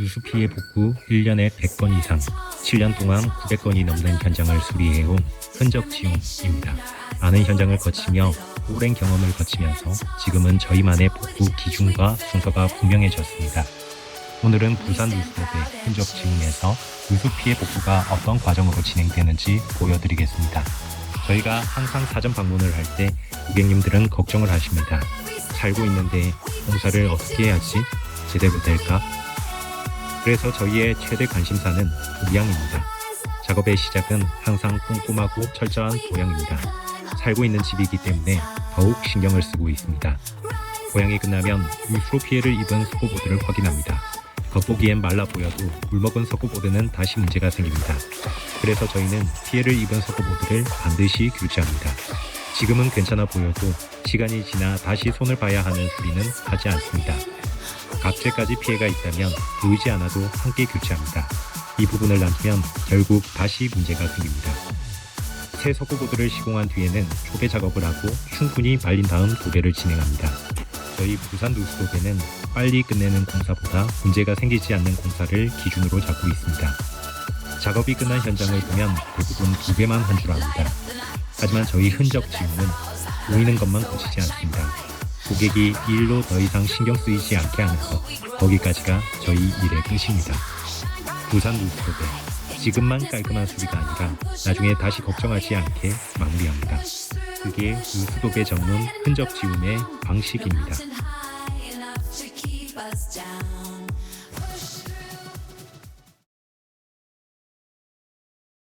누수 피해 복구 1년에 100건 이상, 7년 동안 900건이 넘는 현장을 수리해온 흔적 지움입니다. 많은 현장을 거치며 오랜 경험을 거치면서 지금은 저희만의 복구 기준과 순서가 분명해졌습니다. 오늘은 부산 누수업의 흔적 지움에서 누수 피해 복구가 어떤 과정으로 진행되는지 보여드리겠습니다. 저희가 항상 사전 방문을 할 때 고객님들은 걱정을 하십니다. 살고 있는데 공사를 어떻게 해야지 제대로 될까? 그래서 저희의 최대 관심사는 보양입니다. 작업의 시작은 항상 꼼꼼하고 철저한 보양입니다. 살고 있는 집이기 때문에 더욱 신경을 쓰고 있습니다. 보양이 끝나면 누수로 피해를 입은 서고보드를 확인합니다. 겉보기엔 말라 보여도 물먹은 서고보드는 다시 문제가 생깁니다. 그래서 저희는 피해를 입은 서고보드를 반드시 교체합니다. 지금은 괜찮아 보여도 시간이 지나 다시 손을 봐야 하는 수리는 하지 않습니다. 각재까지 피해가 있다면 보이지 않아도 함께 교체합니다. 이 부분을 남기면 결국 다시 문제가 생깁니다. 새 석고보드를 시공한 뒤에는 초배 작업을 하고 충분히 말린 다음 도배를 진행합니다. 저희 부산 누수도배는 빨리 끝내는 공사보다 문제가 생기지 않는 공사를 기준으로 잡고 있습니다. 작업이 끝난 현장을 보면 대부분 두 배만 한 줄 압니다. 하지만 저희 흔적 지우는 보이는 것만 고치지 않습니다. 고객이 일로 더 이상 신경 쓰이지 않게 하는 것. 거기까지가 저희 일의 끝입니다. 부산 물프로데 지금만 깔끔한 수리가 아니라 나중에 다시 걱정하지 않게 마무리합니다. 그게 우수도배 전문 흔적 지움의 방식입니다.